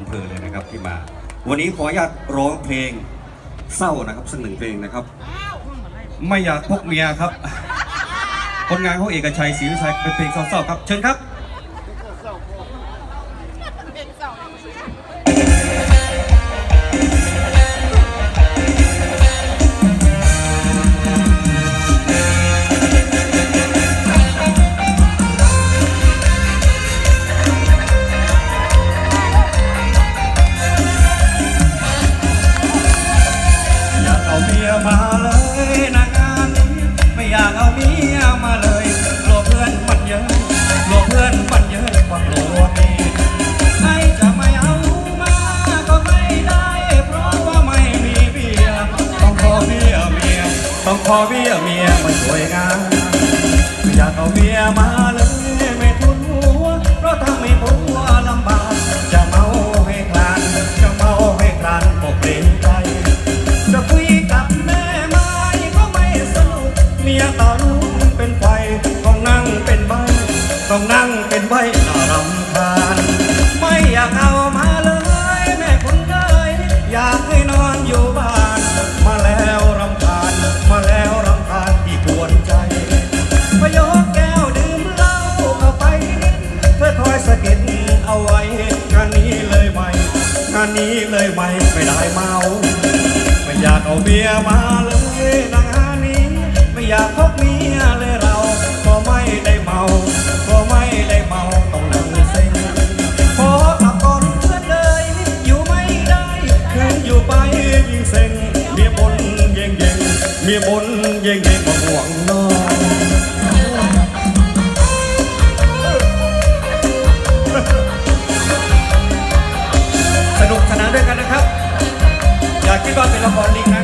อำเภอเลยนะครับที่มา วันนี้ขออนุญาตร้องเพลงเศร้านะครับสักหนึ่งเพลงนะครับ ไม่อยากพกเมียครับ ผลงานของเอกชัยศรีวิชัยเป็นเพลงเศร้าๆครับ เชิญครับ องขอเมียเมียมาช่วยงานอยากเอาเมียมาเลยไม่ทุนหัว เพราะถ้าไม่ผัวลำบากจะเมาให้คลานจะเมาให้คลานก็เกรงใจจะคุยกับแม่ไม้ก็ไม่สนุกเมียต่อรู้เป็นไฟต้องนั่งเป็นใบต้องนั่งเป็นใบน่ารำคาญไม่อยากเอาานนี้เลยไหมไม่ได้เมาไม่อยากเอาเมียมาเลยนะงานนี้ ไม่อยากพบเมียเลยเราก็ไม่ได้เมาก็ไม่ได้เมาต้องนั่งเซ็งขอกลับก่อนเพื่อนเลยอยู่ไม่ได้คืนอยู่ไปยิ่งเซ็งเมียบนเย่งเย่งเมียบนเย่งเย่งมาห่วงนอน นละครลิงนะ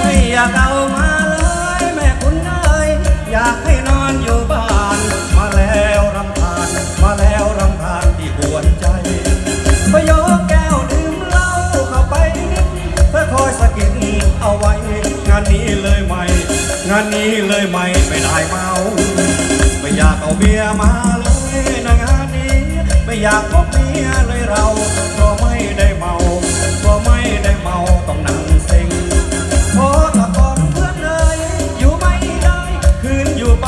ไม่อยากเอามาเลยแม่คุณเอ้ยอยากให้นอนอยู่บ้าน มาแล้วรำคาญมาแล้วรำคาญที่ปวดใจพยกแก้วดื่มเหล้าเข้าไปนิดเพื่อคอยสะกิดเอาไว้ งานนี้เลยไหม งานนี้เลยไหมไม่ได้เมา ยากเมียมาเลยนะงานนี้ ไม่อยากพบเมียเลยเราก็ไม่ได้เมาก็ไม่ได้เมาต้องนั่งเซ็งพอตะกอนเพื่อนเลยอยู่ไม่ได้คืนอยู่ไป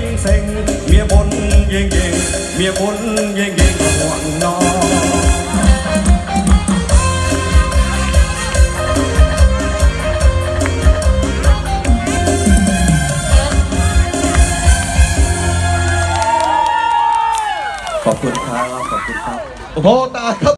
ยิ่งเซ็งเมียบนเย่งเย่งเมียบนเย่งเย่งห่วงนอน คุณครับ ขอบคุณครับ โอ้โหตายครับ